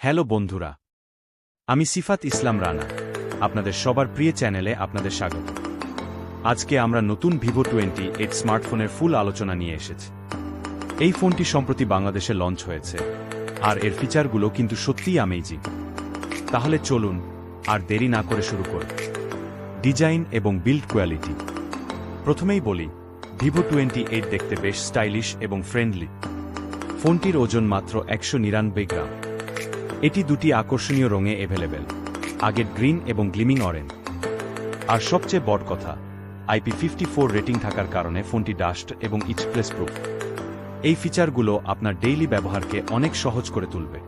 Hello বন্ধুরা, আমি সিফাত ইসলাম রানা, আপনাদের সবার প্রিয় চ্যানেলে আপনাদের স্বাগত। আজকে আমরা নতুন ভিভো টোয়েন্টি এইট স্মার্টফোনের ফুল আলোচনা নিয়ে এসেছি। এই ফোনটি সম্প্রতি বাংলাদেশে লঞ্চ হয়েছে, আর এর ফিচারগুলো কিন্তু সত্যিই আমেজিং তাহলে চলুন আর দেরি না করে শুরু করুন ডিজাইন এবং বিল্ড কোয়ালিটি। প্রথমেই বলি, ভিভো টোয়েন্টি এইট দেখতে বেশ স্টাইলিশ এবং ফ্রেন্ডলি। ফোনটির ওজন মাত্র একশো নিরানব্বই গ্রাম। এটি দুটি আকর্ষণীয় রঙে অ্যাভেলেবেল আগের গ্রিন এবং গ্লিমিং অরেঞ্জ আর সবচেয়ে বড় কথা আইপি ফিফটি রেটিং থাকার কারণে ফোনটি ডাস্ট এবং ইচপ্লেস প্রুফ এই ফিচারগুলো আপনার ডেইলি ব্যবহারকে অনেক সহজ করে তুলবে।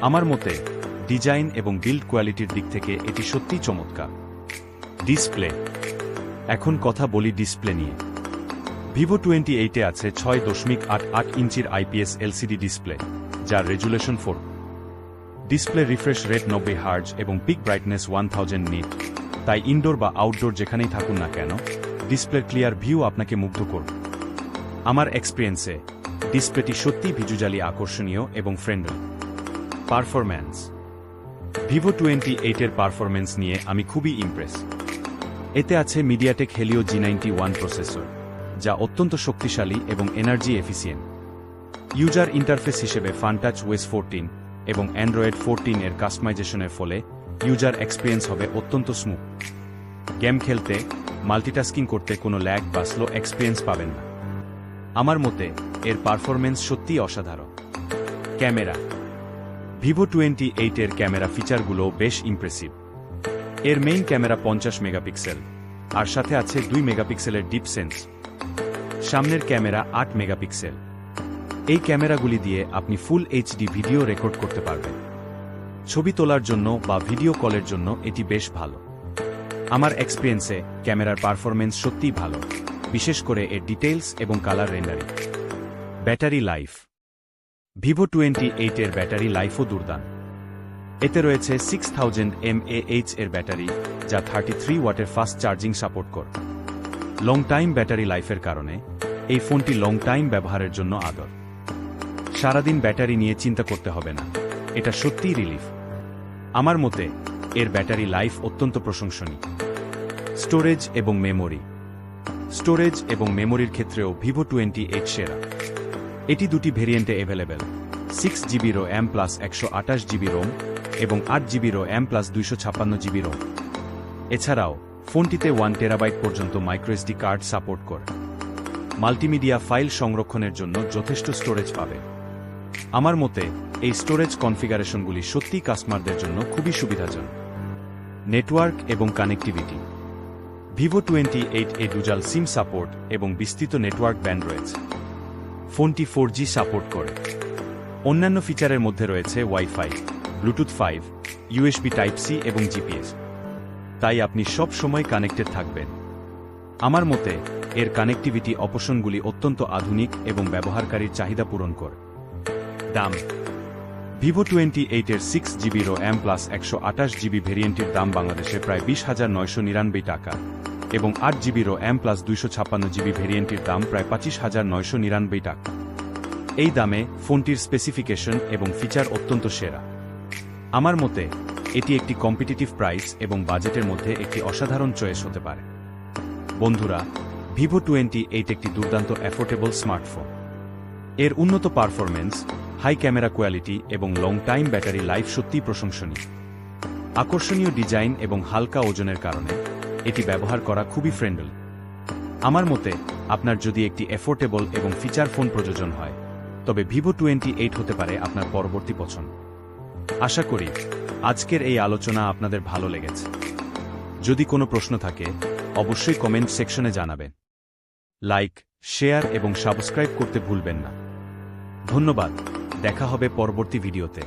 আমার মতে ডিজাইন এবং বিল্ড কোয়ালিটির দিক থেকে এটি সত্যিই চমৎকার। ডিসপ্লে এখন কথা বলি ডিসপ্লে নিয়ে। ভিভো টোয়েন্টি এইটে আছে ছয় দশমিক আট আট ইঞ্চির আইপিএস এলসিডি ডিসপ্লে যার resolution four display refresh rate নব্বই হার্জ এবং peak brightness one thousand nits তাই ইনডোর বা আউটডোর যেখানেই থাকুন না কেন ডিসপ্লের ক্লিয়ার ভিউ আপনাকে মুগ্ধ করবে। আমার এক্সপিরিয়েন্সে ডিসপ্লেটি সত্যিই ভিজুজালি আকর্ষণীয় এবং ফ্রেন্ডলি পারফরম্যান্স ভিভো টোয়েন্টি এইটের পারফরম্যান্স নিয়ে আমি খুবই ইমপ্রেস এতে আছে MediaTek Helio G ninety one processor যা অত্যন্ত শক্তিশালী এবং এনার্জি এফিসিয়েন্ট ইউজার ইন্টারফেস হিসেবে ফানটাচ ওয়েস ফোরটিন এবং অ্যান্ড্রয়েড ফোরটিন এর কাস্টমাইজেশনের ফলে ইউজার এক্সপিরিয়েন্স হবে অত্যন্ত স্মুথ গেম খেলতে মাল্টিটাস্কিং করতে কোনো ল্যাগ বা স্লো এক্সপিরিয়েন্স পাবেন না। আমার মতে, এর পারফরমেন্স সত্যিই অসাধারণ। ক্যামেরা। ভিভো টোয়েন্টি এইটের ক্যামেরা ফিচারগুলো বেশ ইমপ্রেসিভ এর মেইন ক্যামেরা পঞ্চাশ মেগাপিক্সেল, আর সাথে আছে দুই মেগাপিক্সেলের ডিপ সেন্স সামনের ক্যামেরা আট মেগাপিক্সেল। এই ক্যামেরাগুলি দিয়ে আপনি ফুল এইচডি ভিডিও রেকর্ড করতে পারবেন। ছবি তোলার জন্য বা ভিডিও কলের জন্য এটি বেশ ভালো। আমার এক্সপিরিয়েন্সে ক্যামেরার পারফরমেন্স সত্যিই ভালো, বিশেষ করে এর ডিটেলস এবং colour rendering. Battery life. Vivo twenty এইটের ব্যাটারি লাইফও দুর্দান এতে রয়েছে সিক্স থাউজেন্ড এম এর ব্যাটারি, যা থার্টি থ্রি ওয়াটের ফাস্ট চার্জিং সাপোর্ট কর। লং টাইম ব্যাটারি লাইফের কারণে এই ফোনটি লং টাইম ব্যবহারের জন্য আদর। সারাদিন ব্যাটারি নিয়ে চিন্তা করতে হবে না। এটা সত্যিই রিলিফ আমার মতে, এর ব্যাটারি লাইফ অত্যন্ত প্রশংসনীয়। স্টোরেজ এবং মেমোরি স্টোরেজ এবং মেমোরির ক্ষেত্রেও ভিভো টোয়েন্টি এইট সেরা। এটি দুটি ভেরিয়েন্টে available six GB RAM plus একশো আঠাশ জিবি রোম এবং আট জিবি রো এম প্লাস দুইশো ছাপ্পান্ন জিবি রোম এছাড়াও, ফোনটিতে ওয়ান টেরাবাইট পর্যন্ত মাইক্রোএসডি কার্ড সাপোর্ট করে। মাল্টিমিডিয়া ফাইল সংরক্ষণের জন্য যথেষ্ট স্টোরেজ পাবে আমার মতে, এই স্টোরেজ কনফিগারেশনগুলি সত্যিই কাস্টমারদের জন্য খুবই সুবিধাজনক। নেটওয়ার্ক এবং কানেক্টিভিটি ভিভো টোয়েন্টি এইট এ ডুজাল সিম সাপোর্ট এবং বিস্তৃত নেটওয়ার্ক ব্যান্ড রয়েছে। ফোনটি ফোর সাপোর্ট করে। অন্যান্য ফিচারের মধ্যে রয়েছে WiFi bluetooth five USB type C এবং জিপিএস তাই আপনি সব সময় কানেক্টেড থাকবেন। আমার মতে, এর কানেক্টিভিটি অপশনগুলি অত্যন্ত আধুনিক এবং ব্যবহারকারীর চাহিদা পূরণ করে। দাম। ভিভো টোয়েন্টি এইটের six GB RAM plus একশো আঠাশ জিবি ভেরিয়েন্টের দাম বাংলাদেশে প্রায় বিশ হাজার নয়শো নিরানব্বই টাকা এবং আট জিবি রো এম প্লাস দুইশো ছাপ্পান্ন জিবি ভেরিয়েন্টের দাম প্রায় পঁচিশ হাজার নয়শো নিরানব্বই টাকা। এই দামে ফোনটির স্পেসিফিকেশন এবং ফিচার অত্যন্ত সেরা। আমার মতে, এটি একটি কম্পিটিটিভ প্রাইস এবং বাজেটের মধ্যে একটি অসাধারণ চয়েস হতে পারে। বন্ধুরা, ভিভো টোয়েন্টি এইট একটি দুর্দান্ত অ্যাফোর্ডেবল স্মার্টফোন এর উন্নত পারফরমেন্স হাই ক্যামেরা কোয়ালিটি এবং লং টাইম ব্যাটারি লাইফ সত্যিই প্রশংসনীয়। আকর্ষণীয় ডিজাইন এবং হালকা ওজনের কারণে এটি ব্যবহার করা খুবই ফ্রেন্ডলি আমার মতে, আপনার যদি একটি এফোর্টেবল এবং ফিচার ফোন প্রযোজন হয়, তবে ভিভো টোয়েন্টি এইট হতে পারে আপনার পরবর্তী পছন্দ। আশা করি, আজকের এই আলোচনা আপনাদের ভালো লেগেছে। যদি কোনো প্রশ্ন থাকে, অবশ্যই কমেন্ট সেকশনে জানাবেন। লাইক শেয়ার এবং সাবস্ক্রাইব করতে ভুলবেন না। ধন্যবাদ। দেখা হবে পরবর্তী ভিডিওতে।